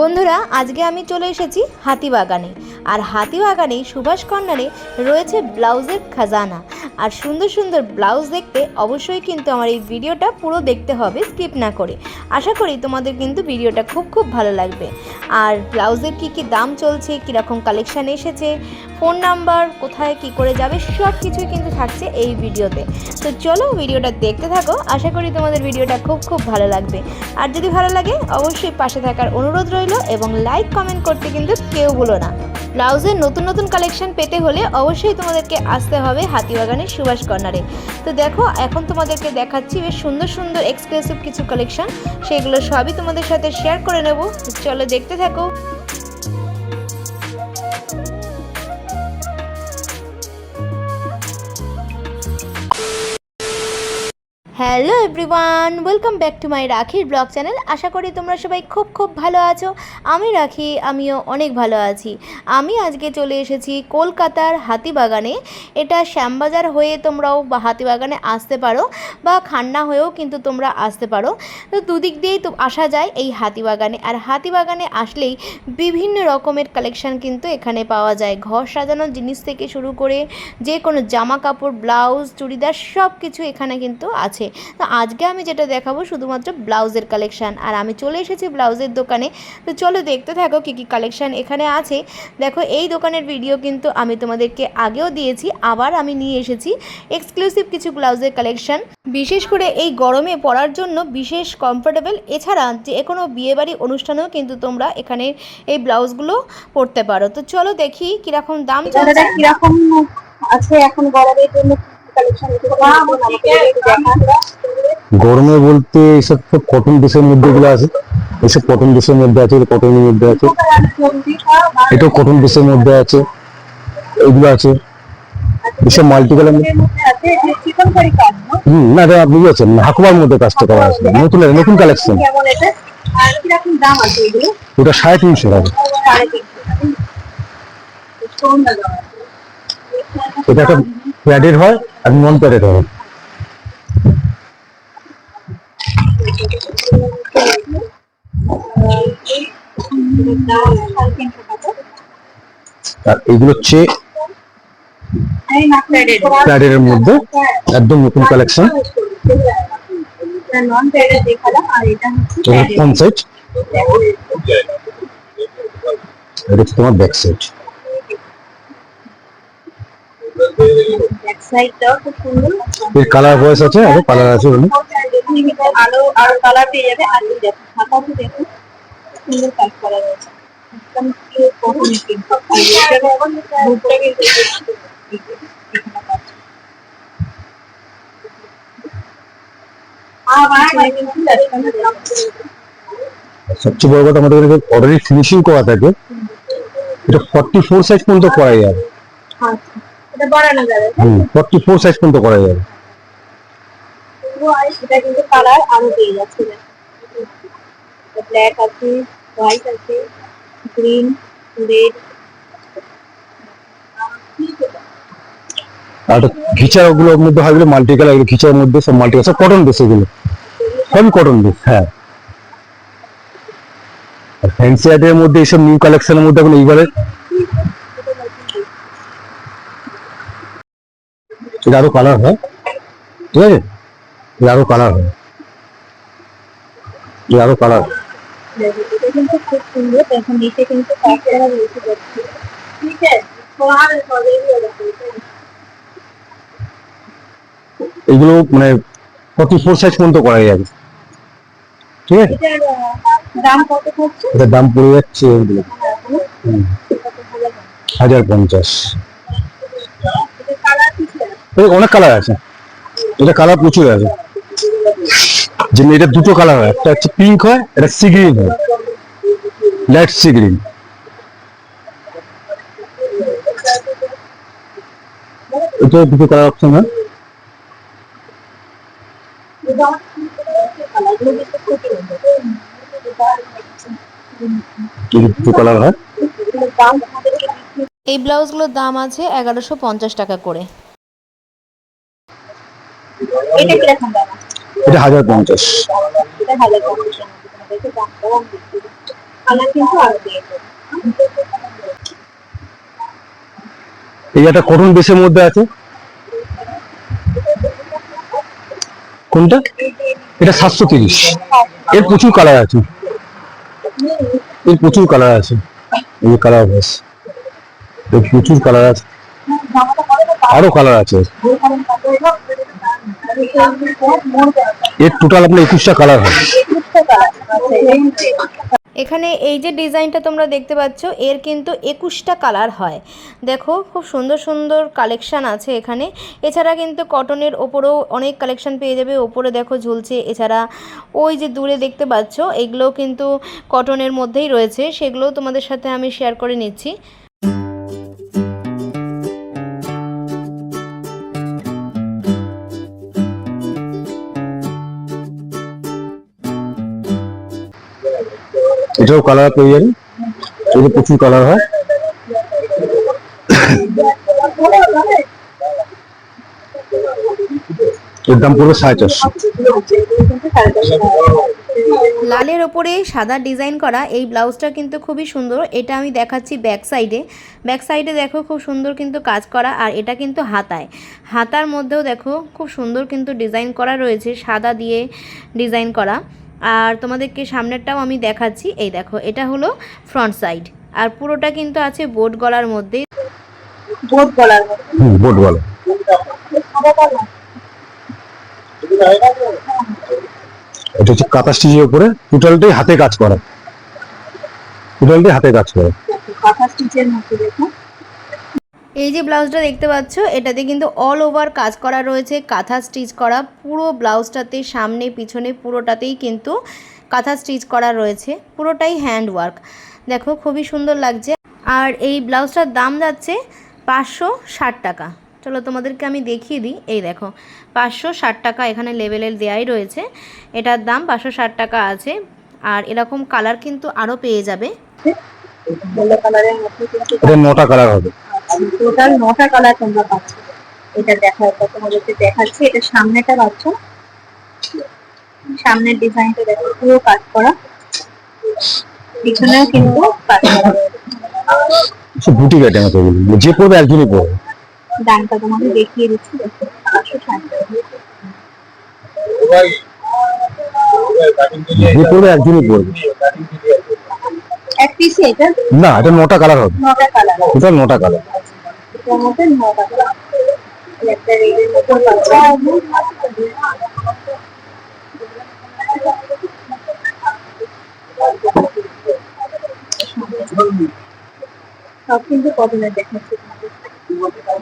বন্ধুরা, আজকে আমি চলে এসেছি হাতিবাগানে। আর হাতিবাগানে সুভাষ কর্নারে রয়েছে ব্লাউজের খাজানা। আর সুন্দর সুন্দর ব্লাউজ দেখতে অবশ্যই কিন্তু আমার এই ভিডিওটা পুরো দেখতে হবে, স্কিপ না করে। আশা করি তোমাদের কিন্তু ভিডিওটা খুব খুব ভালো লাগবে। আর ব্লাউজের কি কি দাম চলছে, কীরকম কালেকশান এসেছে ফোন নাম্বার, কোথায় কি করে যাবে, সব কিছুই কিন্তু থাকছে এই ভিডিওতে। তো চলো ভিডিওটা দেখতে থাকো, আশা করি তোমাদের ভিডিওটা খুব খুব ভালো লাগবে। আর যদি ভালো লাগে, অবশ্যই পাশে থাকার অনুরোধ রইল এবং লাইক কমেন্ট করতে কিন্তু কেউ ভুলো না। ব্লাউজের নতুন নতুন কালেকশন পেতে হলে অবশ্যই তোমাদেরকে আসতে হবে হাতিবাগানের সুভাষ কর্নারে। তো দেখো, এখন তোমাদেরকে দেখাচ্ছি বেশ সুন্দর সুন্দর এক্সক্লুসিভ কিছু কালেকশন সেগুলো সবই তোমাদের সাথে শেয়ার করে নেব। চলো দেখতে থাকো। Hello everyone, welcome back to my রাখির ব্লগ চ্যানেল। আশা করি তোমরা সবাই খুব খুব ভালো আছো। আমি রাখি, আমিও অনেক ভালো আছি। আমি আজকে চলে এসেছি কলকাতার হাতিবাগানে। এটা শ্যামবাজার হয়ে তোমরাও বা হাতিবাগানে আসতে পারো বা খান্না হয়েও কিন্তু তোমরা আসতে পারো। তো দুদিক দিয়েই তো আসা যায় এই হাতিবাগানে। আর হাতিবাগানে আসলেই বিভিন্ন রকমের কালেকশন কিন্তু এখানে পাওয়া যায়। ঘর সাজানোর জিনিস থেকে শুরু করে যে কোনো জামা কাপড় ব্লাউজ, চুড়িদার সব কিছু এখানে কিন্তু আছে। তো আজকে আমি যেটা দেখাবো শুধুমাত্র ব্লাউজের কালেকশন আর আমি চলে এসেছি ব্লাউজের দোকানে। তো চলো দেখতে থাকো কী কী কালেকশন এখানে আছে। দেখো এই দোকানের ভিডিও কিন্তু আমি তোমাদেরকে আগেও দিয়েছি আবার আমি নিয়ে এসেছি। এক্সক্লুসিভ কিছু ব্লাউজের কালেকশন বিশেষ করে এই গরমে পরার জন্য বিশেষ কমফোর্টেবল এছাড়া যে কোনো বিয়েবাড়ি অনুষ্ঠানেও কিন্তু তোমরা এখানে এই ব্লাউজগুলো পরতে পারো। তো চলো দেখি কীরকম দাম চলছে কীরকম আছে এখন গরমের জন্য? গরমে বলতে এইসব সব কটন ড্রেসের মধ্যে গুলো আছে। এইসব কটন ড্রেসের মধ্যে আছে কটনের মধ্যে আছে। এটাও কটন ড্রেসের মধ্যে আছে। এগুলো আছে। এসব মাল্টি কালারের মধ্যে আছে যে চিকন কারি কাজ না? হুম না এটা আপনি বুঝেছেন হাকুয়ার মধ্যে কাজটা করা আছে। নতুন নতুন কালেকশন ওটা সাড়ে তিনশো টাকা। এটা একটা প্যাডেড হয় আর নন প্যাডেড হয় আর এগুলো হচ্ছে প্যাডের মধ্যে একদম নতুন কালেকশন নন প্যাডেড দেখালাম আর এটা হচ্ছে ফ্রন্ট সাইড এটা তোমার ব্যাক সাইড ব্যাক সাইডটাও খুব সুন্দর এর কালার ভয়েস আছে আরও কালার আছে আলো আরও কালার পেয়ে যাবে আর এই দেখো খাতাতে সুন্দর কাজ করা রয়েছে। একদম পিওর কটন কিন্তু আর এটার বুকটা কিন্তু এখানে পাচ্ছি। আবার কিন্তু লাস্টখানে দেখো। সবচেয়ে বড় কথা আমাদের অলরেডি ফিনিশিং করা থাকে। এটা ফর্টি ফোর সাইজ পর্যন্ত করা যাবে আচ্ছা। এটা বাড়ানো যাবে। হুম ফর্টি ফোর সাইজ পর্যন্ত করা যাবে। আর সেটা কিন্তু কালার আরও পেয়ে যাচ্ছে ব্ল্যাক আছে হোয়াইট আছে গ্রিন রেড আর ঘিচার ওগুলোর মধ্যে হয় মাল্টি কালার ঘিচার মধ্যে সব মাল্টি সব কটন বেস এগুলো। সবই কটন বেস হ্যাঁ। ফ্যান্সি আর্টের মধ্যে এইসব নিউ কালেকশনের মধ্যে এখন এইবারে এটা আরও কালার হয়। ঠিক আছে? এটা আরও কালার হয়। এটা আরও কালার সবাই এগুলো মানে ফর্টি ফোর সাইজ পর্যন্ত করা যাবে ঠিক আছে? এটার দাম পড়ে যাচ্ছে এগুলো হাজার পঞ্চাশ। অনেক কালার আছে। এটা কালার প্রচুর আছে। যেমন এটা দুটো কালার হয়। একটা হচ্ছে পিঙ্ক হয় এটা সি গ্রিন হয়। লাইট সি গ্রিন দুটো কালার অপশন হয়। দুটো কালার হয়। এই ব্লাউজগুলোর দাম আছে এগারোশো পঞ্চাশ টাকা করে। এটা কীরকম দাম? এটা হাজার পঞ্চাশ। এটা হাজার পঞ্চাশের মধ্যে তোমাদেরকে দাম দেওয়া দিচ্ছি। কালার কিন্তু আরও পেয়ে এই একটা কটন বেসের মধ্যে আছে। কোনটা? এটা সাতশো তিরিশ। এর প্রচুর কালার আছে। এর প্রচুর কালার আছে। এই কালার বেস এর প্রচুর কালার আছে। আরও কালার আছে। এর টোটাল আপনার একুশটা কালার এখানে এই যে ডিজাইনটা তোমরা দেখতে পাচ্ছ, এর কিন্তু একুশটা কালার হয়। দেখো, খুব সুন্দর সুন্দর কালেকশান আছে এখানে। এছাড়া কিন্তু কটনের ওপরেও অনেক কালেকশান পেয়ে যাবে। ওপরে দেখো ঝুলছে। এছাড়া ওই যে দূরে দেখতে পাচ্ছ, এগুলোও কিন্তু কটনের মধ্যেই রয়েছে। সেগুলোও তোমাদের সাথে আমি শেয়ার করে নিচ্ছি। এটাও কালার পেয়ে যাবেন প্রচুর কালার হয়। লালের ওপরে সাদা ডিজাইন করা এই ব্লাউজটা কিন্তু খুবই সুন্দর। এটা আমি দেখাচ্ছি ব্যাক সাইডে ব্যাক সাইডে দেখো খুব সুন্দর কিন্তু কাজ করা আর এটা কিন্তু হাতায়। হাতার মধ্যেও দেখো খুব সুন্দর কিন্তু ডিজাইন করা রয়েছে, সাদা দিয়ে ডিজাইন করা। আর তোমাদেরকে সামনেরটাও আমি দেখাচ্ছি। এই দেখো এটা হলো ফ্রন্ট সাইড আর পুরোটা কিন্তু আছে বোট গলার মধ্যে। বোট গলার বোট বলো এটা হচ্ছে কাঁথা স্টিচের উপরে টোটালটাই হাতে কাজ করা। টোটালটাই হাতে কাজ করা। কাঁথা স্টিচের মতো দেখো। এই যে ব্লাউজটা দেখতে পাচ্ছ এটাতে কিন্তু অল ওভার কাজ করা রয়েছে কাঁথা স্টিচ করা পুরো ব্লাউজটাতে সামনে পিছনে পুরোটাতেই কিন্তু কাঁথা স্টিচ করা রয়েছে পুরোটাই হ্যান্ড ওয়ার্ক দেখো খুবই সুন্দর লাগছে। আর এই ব্লাউজটার দাম যাচ্ছে পাঁচশো ষাট টাকা। চলো তোমাদেরকে আমি দেখিয়ে দিই এই দেখো পাঁচশো ষাট টাকা এখানে লেভেলের দেয়াই রয়েছে। এটার দাম পাঁচশো ষাট টাকা আছে। আর এরকম কালার কিন্তু আরও পেয়ে যাবে। কালার হবে। টোটাল নটা কালার তোমরা পাচ্ছ। এটা দেখা এটা তোমাদেরকে দেখাচ্ছি এটা সামনেটা পাচ্ছ। সামনের ডিজাইনটা দেখো পুরো কাজ করা। পিছনেও কিন্তু কাজ করা আইটেম আছে এগুলো যে পড়বে একজনই পড়বে দামটা তোমাকে দেখিয়ে দিচ্ছি দেখো পাঁচশো ষাট। যে পড়বে একজনই পড়বে এক পিসে এটা? না এটা নটা কালার হবে। নটা কালার। টোটাল নটা কালার। এটার মধ্যে নটা একটা রেডের মতো সব কিন্তু দেখাচ্ছি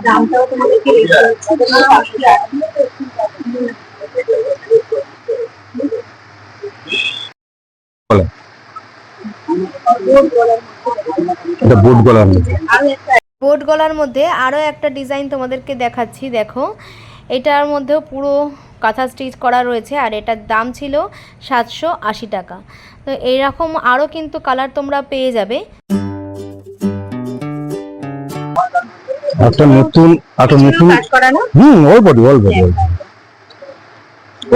দামটাও তোমাদেরকে রেখে দিচ্ছি এটা বোট গলার বোট গলার মধ্যে আরও একটা ডিজাইন তোমাদেরকে দেখাচ্ছি দেখো। এটার মধ্যেও পুরো কাঁথা স্টিচ করা রয়েছে আর এটার দাম ছিল সাতশো আশি টাকা। তো এইরকম আরও কিন্তু কালার তোমরা পেয়ে যাবে। একটা নতুন একটা নতুন না? হুম all body all body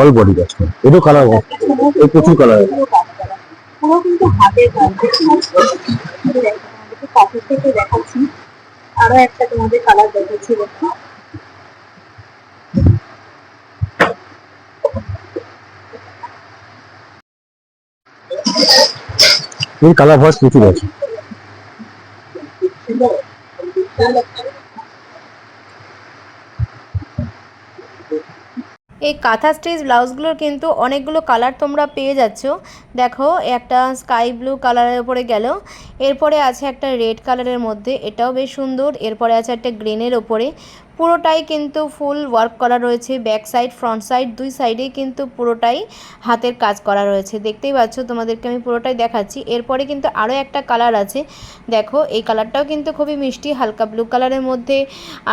all body কাজ করে। এটাও কালার এই প্রচুর কালার পুরো কিন্তু হাতের কাজ। থেকে দেখাচ্ছি। আরও একটা তোমাদের কালার দেখাচ্ছি দেখো এই কালার ভয়েস প্রচুর আছে এই কাঁথা স্টিচ ব্লাউজগুলোর কিন্তু অনেকগুলো কালার তোমরা পেয়ে যাচ্ছ। দেখো, একটা স্কাই ব্লু কালারের উপরে গেল। এরপরে আছে একটা রেড কালারের মধ্যে, এটাও বেশ সুন্দর। এরপরে আছে একটা গ্রিনের ওপরে পুরোটাই কিন্তু ফুল ওয়ার্ক করা রয়েছে। ব্যাক সাইড ফ্রন্ট সাইড দুই সাইডেই কিন্তু পুরোটাই হাতের কাজ করা রয়েছে। দেখতেই পাচ্ছ, তোমাদেরকে আমি পুরোটাই দেখাচ্ছি। এরপরে কিন্তু আরও একটা কালার আছে। দেখো, এই কালারটাও কিন্তু খুবই মিষ্টি, হালকা ব্লু কালারের মধ্যে।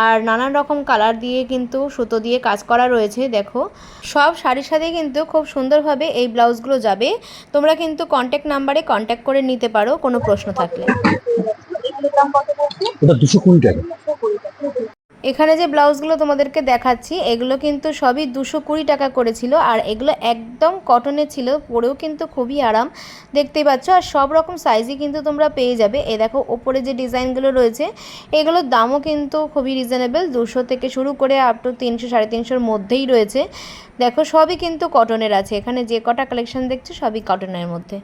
আর নানান রকম কালার দিয়ে কিন্তু সুতো দিয়ে কাজ করা রয়েছে। দেখো, সব শাড়ির সাথে কিন্তু খুব সুন্দরভাবে এই ব্লাউজগুলো যাবে। তোমরা কিন্তু কন্ট্যাক্ট নাম্বারে কন্ট্যাক্ট করে নিতে পারো, কোনো প্রশ্ন থাকলে। এটা দুশো কুড়ি টাকা। এখানে যে ব্লাউজগুলো তোমাদেরকে দেখাচ্ছি, এগুলো কিন্তু সবই দুশো কুড়ি টাকা করেছিল আর এগুলো একদম কটনের ছিল, পরেও কিন্তু খুবই আরাম। দেখতেই পাচ্ছ, আর সব রকম সাইজই কিন্তু তোমরা পেয়ে যাবে। এ দেখো, ওপরে যে ডিজাইনগুলো রয়েছে, এগুলোর দামও কিন্তু খুবই রিজনেবল দুশো থেকে শুরু করে আপ টু তিনশো, সাড়ে তিনশোর মধ্যেই রয়েছে। দেখো, সবই কিন্তু কটনের আছে। এখানে যে কটা কালেকশন দেখছ, সবই কটনের মধ্যে।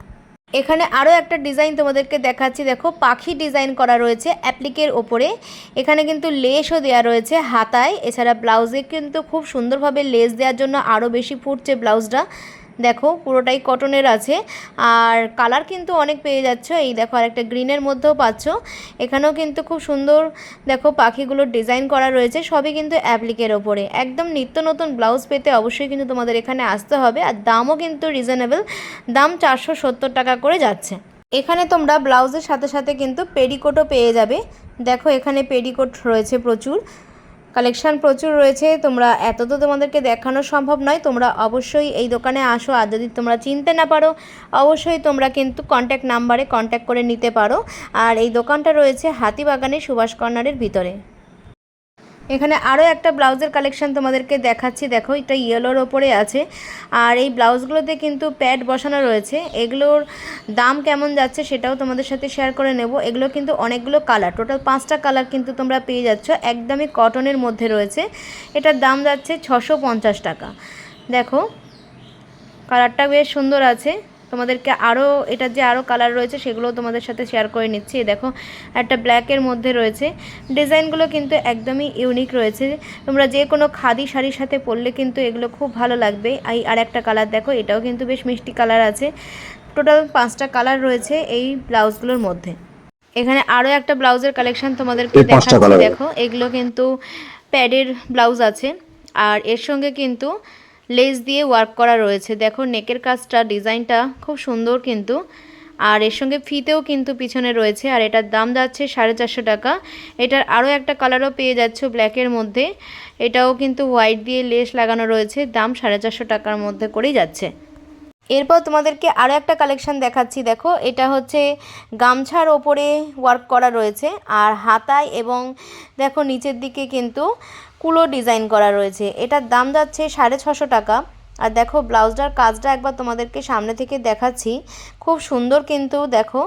এখানে আরও একটা ডিজাইন তোমাদেরকে দেখাচ্ছি। দেখো, পাখি ডিজাইন করা রয়েছে অ্যাপ্লিকের ওপরে। এখানে কিন্তু লেসও দেওয়া রয়েছে হাতায়। এছাড়া ব্লাউজে কিন্তু খুব সুন্দরভাবে লেস দেওয়ার জন্য আরও বেশি ফুটছে ব্লাউজটা। দেখো, পুরোটাই কটনের আছে। আর কালার কিন্তু অনেক পেয়ে যাচ্ছ। এই দেখো আর একটা গ্রিনের মধ্যেও পাচ্ছ। এখানেও কিন্তু খুব সুন্দর দেখো, পাখিগুলোর ডিজাইন করা রয়েছে। সবই কিন্তু অ্যাপ্লিকের ওপরে। একদম নিত্য নতুন ব্লাউজ পেতে অবশ্যই কিন্তু তোমাদের এখানে আসতে হবে। আর দামও কিন্তু রিজনেবল দাম চারশো সত্তর টাকা করে যাচ্ছে। এখানে তোমরা ব্লাউজের সাথে সাথে কিন্তু পেডিকোটও পেয়ে যাবে। দেখো, এখানে পেডিকোট রয়েছে প্রচুর। কালেকশান প্রচুর রয়েছে, তোমরা এত তো তোমাদেরকে দেখানো সম্ভব নয়, তোমরা অবশ্যই এই দোকানে আসো, আর যদি তোমরা চিনতে না পারো, অবশ্যই তোমরা কিন্তু কন্ট্যাক্ট নাম্বারে কন্ট্যাক্ট করে নিতে পারো। আর এই দোকানটা রয়েছে হাতিবাগানে সুভাষ কর্নারের ভিতরে। এখানে আরও একটা ব্লাউজের কালেকশন তোমাদেরকে দেখাচ্ছি। দেখো, এটা ইয়েলোর ওপরে আছে। আর এই ব্লাউজগুলোতে কিন্তু প্যাড বসানো রয়েছে। এগুলোর দাম কেমন যাচ্ছে সেটাও তোমাদের সাথে শেয়ার করে নেব। এগুলো কিন্তু অনেকগুলো কালার টোটাল পাঁচটা কালার কিন্তু তোমরা পেয়ে যাচ্ছ। একদমই কটনের মধ্যে রয়েছে। এটার দাম যাচ্ছে ছশো টাকা। দেখো কালারটা বেশ সুন্দর আছে। তোমাদেরকে আরও এটার যে আরও কালার রয়েছে সেগুলো তোমাদের সাথে শেয়ার করে নিচ্ছি। দেখো একটা ব্ল্যাকের মধ্যে রয়েছে। ডিজাইনগুলো কিন্তু একদমই ইউনিক রয়েছে। তোমরা যে কোনো খাদি শাড়ির সাথে পরলে কিন্তু এগুলো খুব ভালো লাগবে। এই আর একটা কালার দেখো এটাও কিন্তু বেশ মিষ্টি কালার আছে। টোটাল পাঁচটা কালার রয়েছে এই ব্লাউজগুলোর মধ্যে। এখানে আরও একটা ব্লাউজের কালেকশন তোমাদেরকে দেখাচ্ছি দেখো এগুলো কিন্তু প্যাডের ব্লাউজ আছে। আর এর সঙ্গে কিন্তু লেস দিয়ে ওয়ার্ক করা রয়েছে। দেখো, নেকের কাজটা, ডিজাইনটা খুব সুন্দর কিন্তু। আর এর সঙ্গে ফিতেও কিন্তু পিছনে রয়েছে। আর এটার দাম যাচ্ছে সাড়ে চারশো টাকা। এটার আরও একটা কালারও পেয়ে যাচ্ছ ব্ল্যাকের মধ্যে। এটাও কিন্তু হোয়াইট দিয়ে লেস লাগানো রয়েছে। দাম সাড়ে চারশো টাকার মধ্যে করেই যাচ্ছে। এরপর তোমাদেরকে আরও একটা কালেকশন দেখাচ্ছি। দেখো, এটা হচ্ছে গামছার ওপরে ওয়ার্ক করা রয়েছে। আর হাতায় এবং দেখো, নিচের দিকে কিন্তু কুলো ডিজাইন করা রয়েছে। এটার দাম যাচ্ছে সাড়ে ছশো টাকা। আর দেখো, ব্লাউজটার কাজটা একবার তোমাদেরকে সামনে থেকে দেখাচ্ছি। খুব সুন্দর কিন্তু দেখো,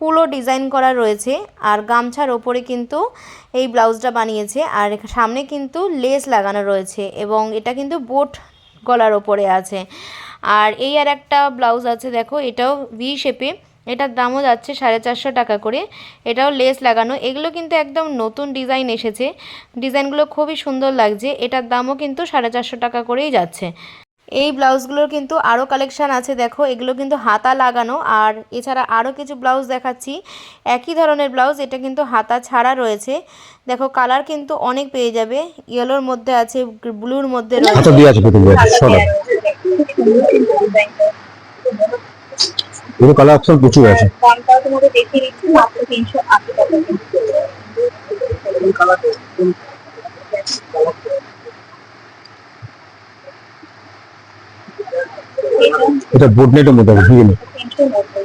কুলো ডিজাইন করা রয়েছে। আর গামছার ওপরে কিন্তু এই ব্লাউজটা বানিয়েছে। আর সামনে কিন্তু লেস লাগানো রয়েছে এবং এটা কিন্তু বোট গলার ওপরে আছে। আর এই আর একটা ব্লাউজ আছে, দেখো, এটাও ভি শেপে এটার দামও যাচ্ছে সাড়ে চারশো টাকা করে। এটাও লেস লাগানো। এগুলো কিন্তু একদম নতুন ডিজাইন এসেছে। ডিজাইনগুলো খুবই সুন্দর লাগছে। এটার দামও কিন্তু সাড়ে চারশো টাকা করেই যাচ্ছে। এই ব্লাউজগুলোর কিন্তু আরও কালেকশান আছে দেখো। এগুলো কিন্তু হাতা লাগানো। আর এছাড়া আরও কিছু ব্লাউজ দেখাচ্ছি। একই ধরনের ব্লাউজ এটা কিন্তু হাতা ছাড়া রয়েছে। দেখো কালার কিন্তু অনেক পেয়ে যাবে। ইয়েলোর মধ্যে আছে ব্লুর মধ্যে রয়েছে। হাতা দিয়ে আছে। প্রথম ছটা এগুলো কালার অপশন প্রচুর আছে দামটাও তোমাকে দেখিয়ে দিচ্ছি মাত্র তিনশো আশি টাকা এটা বোটনেটের মধ্যে আছে দিয়ে তিনশো নব্বই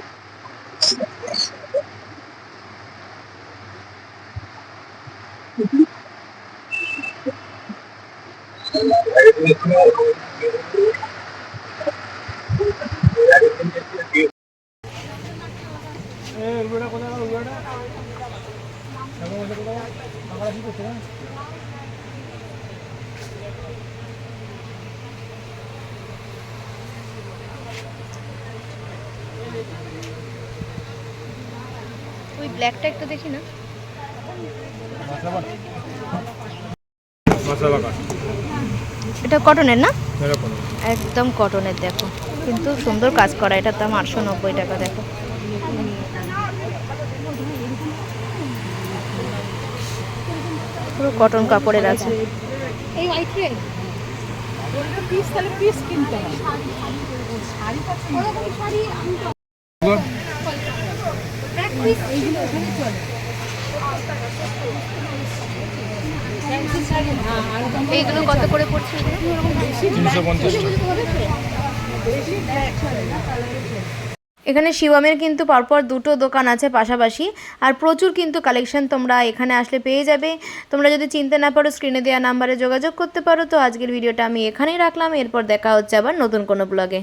ওই ব্ল্যাকটা একটু দেখি না। এটা কটনের না? একদম কটনের দেখো। কিন্তু সুন্দর কাজ করা, এটার দাম আটশো নব্বই টাকা, দেখো। পুরো কটন কাপড়ের আছে। এখানে শিবমের কিন্তু পরপর দুটো দোকান আছে পাশাপাশি আর প্রচুর কিন্তু কালেকশন তোমরা এখানে আসলে পেয়ে যাবে। তোমরা যদি চিনতে না পারো স্ক্রিনে দেওয়া নাম্বারে যোগাযোগ করতে পারো। তো আজকের ভিডিওটা আমি এখানেই রাখলাম। এরপর দেখা হচ্ছে আবার নতুন কোনো ব্লগে